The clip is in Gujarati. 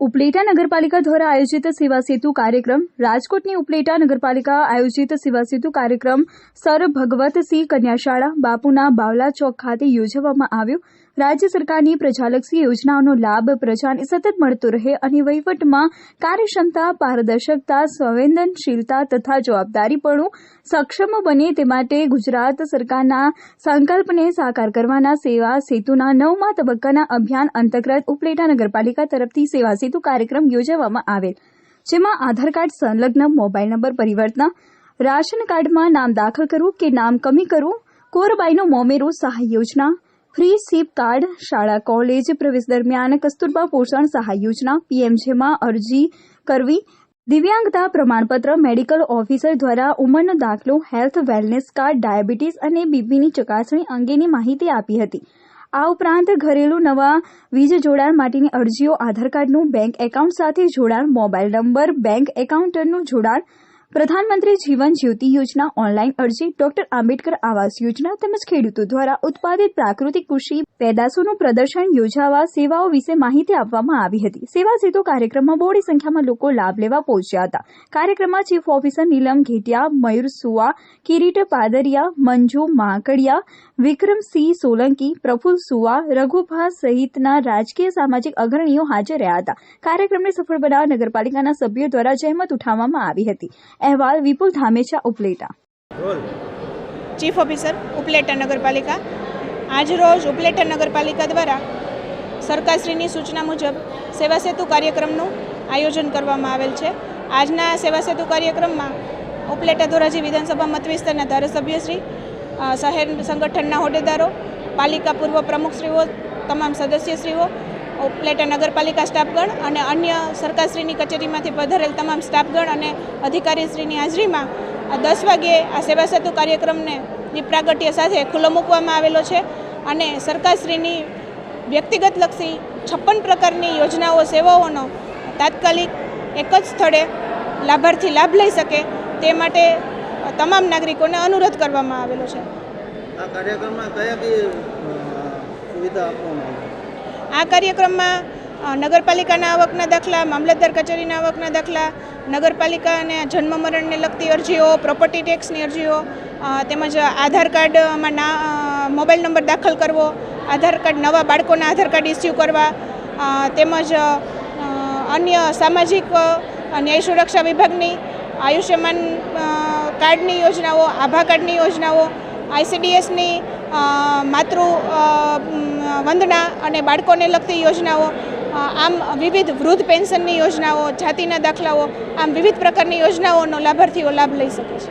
ઉપલેટા નગરપાલિકા દ્વારા આયોજિત સેવા સેતુ કાર્યક્રમ, રાજકોટની ઉપલેટા નગરપાલિકા આયોજિત સેવા સેતુ કાર્યક્રમ, સર ભગવતસિંહ કન્યાશાળા, બાપુના બાવલા ચોક ખાતે યોજવામાં આવ્યો. રાજ્ય સરકારની પ્રજાલક્ષી યોજનાઓનો લાભ પ્રજાને સતત મળતો રહે અને વહીવટમાં કાર્યક્ષમતા, પારદર્શકતા, સંવેદનશીલતા તથા જવાબદારીપણું સક્ષમ બને તે માટે ગુજરાત સરકારના સંકલ્પને સાકાર કરવાના સેવા સેતુના નવમા તબક્કાના અભિયાન અંતર્ગત ઉપલેટા નગરપાલિકા તરફથી સેવા સેતુ કાર્યક્રમ યોજવામાં આવેલ, જેમાં આધાર કાર્ડ સંલગ્ન, મોબાઈલ નંબર પરિવર્તન, રાશન કાર્ડમાં નામ દાખલ કરવું કે નામ કમી કરવું, કોરબાઈનો મોમેરો સહાય યોજના ફ્રી સીપ કાર્ડ શાળા કોલેજ પ્રવેશ દરમિયાન કસ્તુરબા પોષણ સહાય યોજના પીએમજેમાં અરજી કરવી. દિવ્યાંગતા પ્રમાણપત્ર મેડિકલ ઓફિસર દ્વારા ઉંમરનો દાખલો, હેલ્થ વેલનેસ કાર્ડ, ડાયાબિટીસ અને બીપીની ચકાસણી અંગેની માહિતી આપી હતી. આ ઉપરાંત ઘરેલું નવા વીજ જોડાણ માટેની અરજીઓ, આધાર કાર્ડનું બેંક એકાઉન્ટ સાથે જોડાણ, મોબાઈલ નંબર, બેંક એકાઉન્ટનું જોડાણ પ્રધાનમંત્રી જીવન જ્યોતિ યોજના ઓનલાઈન અરજી ડોક્ટર આંબેડકર આવાસ યોજના તેમજ ખેડૂતો દ્વારા ઉત્પાદિત પ્રાકૃતિક કૃષિ પેદાશોનું પ્રદર્શન યોજાવા સેવાઓ વિશે માહિતી આપવામાં આવી હતી. સેવા સેતુ કાર્યક્રમમાં બહોળી સંખ્યામાં લોકો લાભ લેવા પહોંચ્યા હતા. કાર્યક્રમમાં ચીફ ઓફિસર નીલમ ઘેટિયા, મયુર સુવા, કિરીટ પાદરિયા, મંજુ માકડિયા, વિક્રમસિંહ સોલંકી, પ્રફુલ સુવા, રઘુભા સહિતના રાજકીય સામાજિક અગ્રણીઓ હાજર રહ્યા હતા. કાર્યક્રમને સફળ બનાવવા નગરપાલિકાના સભ્યો દ્વારા જહેમત ઉઠાવવામાં આવી હતી. અહેવાલ વિપુલ ધામેચા ઉપલેટા ચીફ ઓફિસર ઉપલેટા નગરપાલિકા આજરોજ ઉપલેટા નગરપાલિકા દ્વારા સરકારશ્રીની સૂચના મુજબ સેવા સેતુ કાર્યક્રમનું આયોજન કરવામાં આવેલ છે। આજના સેવા સેતુ કાર્યક્રમમાં ઉપલેટા ધોરાજી વિધાનસભા મતવિસ્તારના ધારાસભ્યશ્રી શહેર સંગઠનના હોદ્દેદારો, પાલિકા પૂર્વ પ્રમુખશ્રીઓ, તમામ સદસ્યશ્રીઓ ઉપલેટા નગરપાલિકા સ્ટાફગણ અને અન્ય સરકારશ્રીની કચેરીમાંથી પધારેલ તમામ સ્ટાફગણ અને અધિકારીશ્રીની હાજરીમાં આ દસ વાગ્યે આ સેવા સેતુ કાર્યક્રમને પ્રાગટ્ય સાથે ખુલ્લો મૂકવામાં આવેલો છે અને સરકારશ્રીની વ્યક્તિગત લક્ષી છપ્પન પ્રકારની યોજનાઓ, સેવાઓનો તાત્કાલિક એક જ સ્થળે લાભાર્થી લાભ લઈ શકે તે માટે તમામ નાગરિકોને અનુરોધ કરવામાં આવેલો છે. આ કાર્યક્રમમાં કયા કઈ સુવિધા આપવામાં આવે? આ કાર્યક્રમમાં નગરપાલિકાના આવકના દાખલા, મામલતદાર કચેરીના આવકના દાખલા, નગરપાલિકા અને જન્મ મરણને લગતી અરજીઓ પ્રોપર્ટી ટેક્સની અરજીઓ તેમજ આધાર કાર્ડમાં ના મોબાઈલ નંબર દાખલ કરવો, આધાર કાર્ડ, નવા બાળકોના આધાર કાર્ડ ઇસ્યુ કરવા તેમજ અન્ય સામાજિક ન્યાય સુરક્ષા વિભાગની આયુષ્યમાન કાર્ડની યોજનાઓ, આભા કાર્ડની યોજનાઓ આઈસીડીએસની માતૃ વંદના અને બાળકોને લગતી યોજનાઓ આમ વિવિધ વૃદ્ધ પેન્શનની યોજનાઓ, જાતિના દાખલાઓ, આમ વિવિધ પ્રકારની યોજનાઓનો લાભાર્થીઓ લાભ લઈ શકે છે.